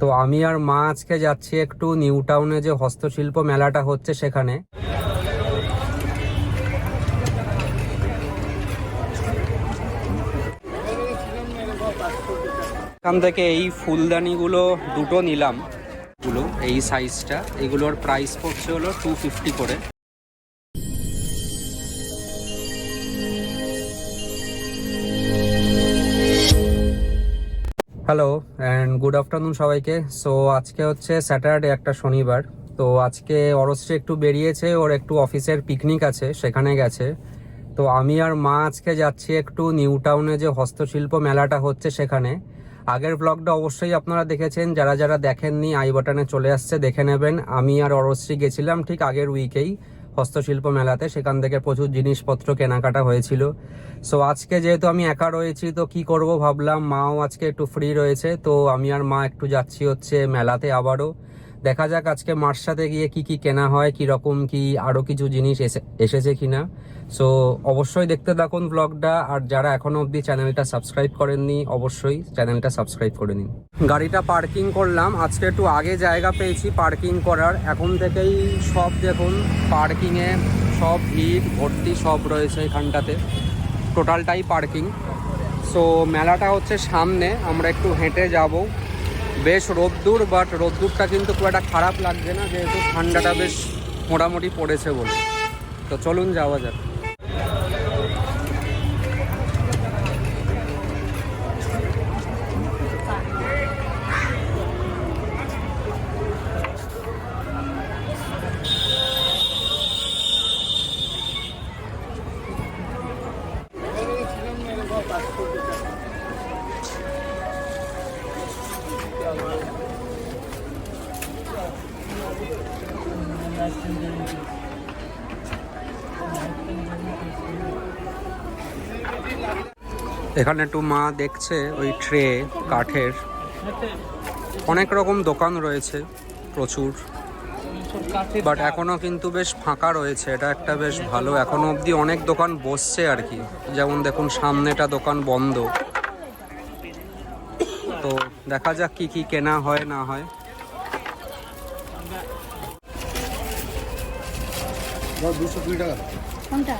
তো আমি আর মা আজকে যাচ্ছি একটু নিউ টাউনে যে হস্তশিল্প মেলাটা হচ্ছে সেখানে। এখান থেকে এই ফুলদানিগুলো দুটো নিলাম। এই সাইজটা এগুলোর প্রাইস পড়ছে হলো টু ফিফটি করে। হ্যালো অ্যান্ড গুড আফটারনুন সবাইকে। সো আজকে হচ্ছে স্যাটারডে একটা শনিবার। তো আজকে অরশ্রী একটু বেরিয়েছে, ওর একটু অফিসের পিকনিক আছে, সেখানে গেছে। তো আমি আর মা আজকে যাচ্ছি একটু নিউ টাউনে যে হস্তশিল্প মেলাটা হচ্ছে সেখানে। আগের ব্লগটা অবশ্যই আপনারা দেখেছেন, যারা যারা দেখেননি আই বাটনে চলে আসছে, দেখে নেবেন। আমি আর অরশ্রী গেছিলাম ঠিক আগের উইকেই হস্তশিল্প মেলাতে, সেখান থেকে প্রচুর জিনিসপত্র কেনাকাটা হয়েছিল। সো আজকে যেহেতু আমি একা রয়েছি, তো কি করব ভাবলাম, মাও আজকে একটু ফ্রি রয়েছে, তো আমি আর মা একটু যাচ্ছি হচ্ছে মেলাতে আবারও। দেখা যাক আজকে মার সাথে গিয়ে কি কি কেনা হয়, কি রকম, কি আরও কিছু জিনিস এসে- এসেছে কিনা। সো অবশ্যই দেখতে থাকুন ব্লগটা আর যারা এখনও অবধি চ্যানেলটা সাবস্ক্রাইব করেননি, অবশ্যই চ্যানেলটা সাবস্ক্রাইব করে নিন। গাড়িটা পার্কিং করলাম, আজকে একটু আগে জায়গা পেয়েছি পার্কিং করার। এখন থেকেই সব দেখুন পার্কিংয়ে সব ভিড়, ভর্তি সব রয়েছে এখানটাতে। টোটালটাই পার্কিং সো মেলাটা হচ্ছে সামনে, আমরা একটু হেঁটে যাব। বেশ রোদ্দুর বাট রোদ্দুরটা কিন্তু খুব একটা খারাপ লাগছে না, যেহেতু ঠান্ডাটা বেশ মোটামুটি পড়েছে বলে। তো চলুন যাওয়া যাক। এখানে একটু মা দেখছে ওই ট্রে কাঠের। অনেক রকম দোকান রয়েছে প্রচুর। বাট এখনও কিন্তু বেশ ফাঁকা রয়েছে এটা একটা বেশ ভালো। এখনও অবধি অনেক দোকান বসছে আর কি। যেমন দেখুন সামনেটা দোকান বন্ধ। তো দেখা যাক কি কি কেনা হয় না হয়। দুশো কুড়ি টাকা। কোনটা?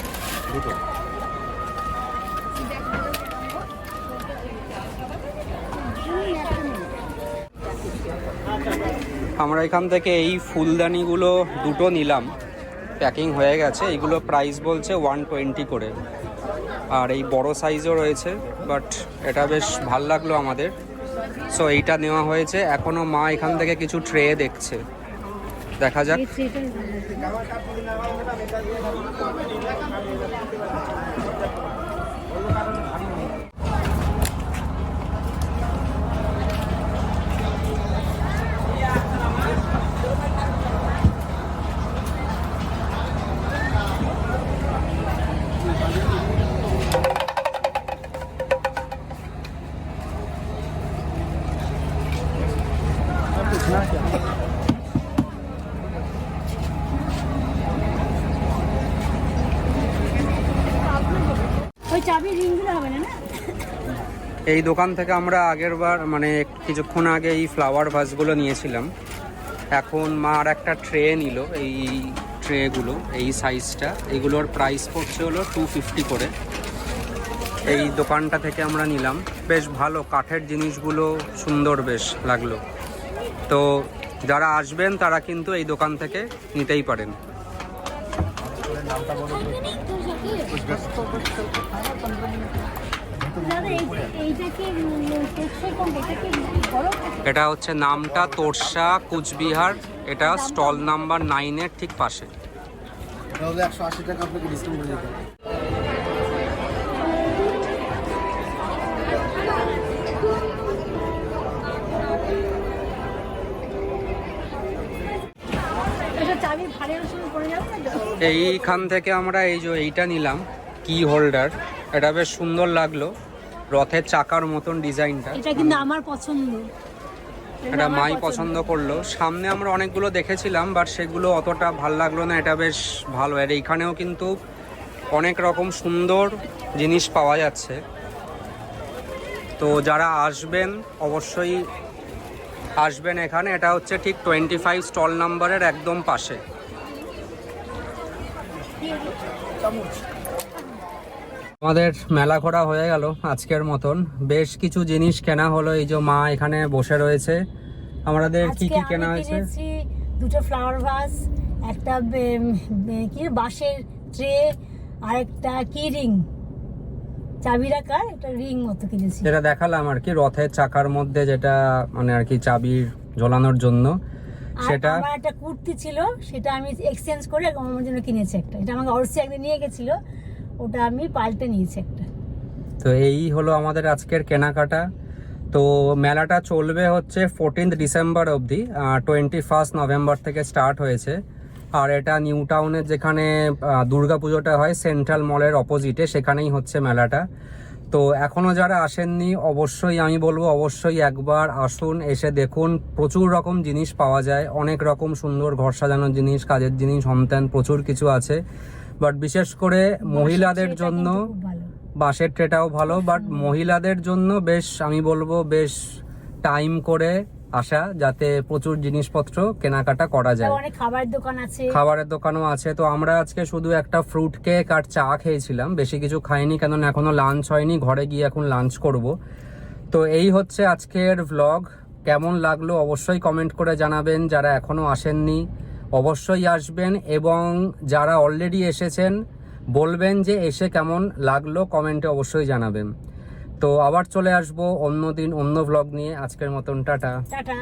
আমরা এখান থেকে এই ফুলদানিগুলো দুটো নিলাম। প্যাকিং হয়ে গেছে। এইগুলো প্রাইস বলছে ওয়ান টোয়েন্টি করে। আর এই বড় সাইজও রয়েছে, বাট এটা বেশ ভালো লাগল আমাদের। সো এইটা নেওয়া হয়েছে। এখনও মা এখান থেকে কিছু ট্রে দেখছে। দেখা যাক। এই দোকান থেকে আমরা আগের বার মানে কিছুক্ষণ আগে এই ফ্লাওয়ার ভাসগুলো নিয়েছিলাম। এখন মা আর একটা ট্রে নিল এই ট্রেগুলো এই সাইজটা এগুলোর প্রাইস পড়ছে হলো টু ফিফটি করে। এই দোকানটা থেকে আমরা নিলাম। বেশ ভালো কাঠের জিনিসগুলো সুন্দর বেশ লাগল। তো যারা আসবেন তারা কিন্তু এই দোকান থেকে নিতেই পারেন। এটা হচ্ছে নামটা তোরসা, কুচবিহার। এটা স্টল নাম্বার নাইনের ঠিক পাশে। একশো আশি টাকা আপনাকে ডিসকাউন্ট করে এইখান থেকে আমরা এই যে এইটা নিলাম কি হোল্ডার এটা বেশ সুন্দর লাগল রথের চাকার মতন ডিজাইনটা। এটা কিন্তু আমার পছন্দ। এটা মাই পছন্দ। করল। সামনে আমরা অনেকগুলো দেখেছিলাম বাট সেগুলো অতটা ভালো লাগল না এটা বেশ ভালো। আর এইখানেও কিন্তু অনেক রকম সুন্দর জিনিস পাওয়া যাচ্ছে। তো যারা আসবেন অবশ্যই আসবেন এখানে এটা হচ্ছে ঠিক টোয়েন্টি ফাইভ স্টল নাম্বারের একদম পাশে। আমাদের মেলা ঘোরা হয়ে গেল আজকের মতন। বেশ কিছু জিনিস কেনা হলো এই যে মা এখানে বসে রয়েছে। আমাদের কি কি কেনা হয়েছে? দুটো ফ্লাওয়ার ভাস একটা কি বাঁশের ট্রে আর একটা কি রিং চাবি রাখার একটা রিং মতো কিনেছি। যেটা দেখালাম আর কি রথের চাকার মধ্যে যেটা মানে আর কি চাবির ঝোলানোর জন্য সেটা আমার একটা কুর্তি ছিল সেটা আমি এক্সচেঞ্জ করে আমার জন্য কিনেছি একটা। এটা আমাকে অরসি একদিন নিয়ে গেছিল ওটা আমি পাল্টে নিয়েছি একটা। তো এই হলো আমাদের আজকের কেনাকাটা। তো মেলাটা চলবে হচ্ছে ফোরটিন্থ ডিসেম্বর অবধি টোয়েন্টি ফার্স্ট নভেম্বর থেকে স্টার্ট হয়েছে। আর এটা নিউ টাউনের যেখানে দুর্গা পুজোটা হয় সেন্ট্রাল মলের অপোজিটে সেখানেই হচ্ছে মেলাটা। তো এখনও যারা আসেননি অবশ্যই আমি বলব অবশ্যই একবার আসুন এসে দেখুন। প্রচুর রকম জিনিস পাওয়া যায় অনেক রকম সুন্দর ঘর সাজানোর জিনিস কাজের জিনিস হমত্যান প্রচুর কিছু আছে। বাট বিশেষ করে মহিলাদের জন্য বাঁশের ট্রেটাও ভালো বাট মহিলাদের জন্য বেশ আমি বলব বেশ টাইম করে আসা যাতে প্রচুর জিনিসপত্র কেনাকাটা করা যায়। অনেক খাবার দোকান আছে। খাবারের দোকানও আছে। তো আমরা আজকে শুধু একটা ফ্রুট কেক আর চা খেয়েছিলাম। বেশি কিছু খাইনি কেননা এখনও লাঞ্চ হয়নি। ঘরে গিয়ে এখন লাঞ্চ করব। তো এই হচ্ছে আজকের ভ্লগ কেমন লাগল অবশ্যই কমেন্ট করে জানাবেন। যারা এখনও আসেননি অবশ্যই আসবেন এবং যারা অলরেডি এসেছেন বলবেন যে এসে কেমন লাগল কমেন্টে অবশ্যই জানাবেন। তো আবার চলে আসব অন্য দিন অন্য ব্লগ নিয়ে। আজকের মতন টাটা। টাটা.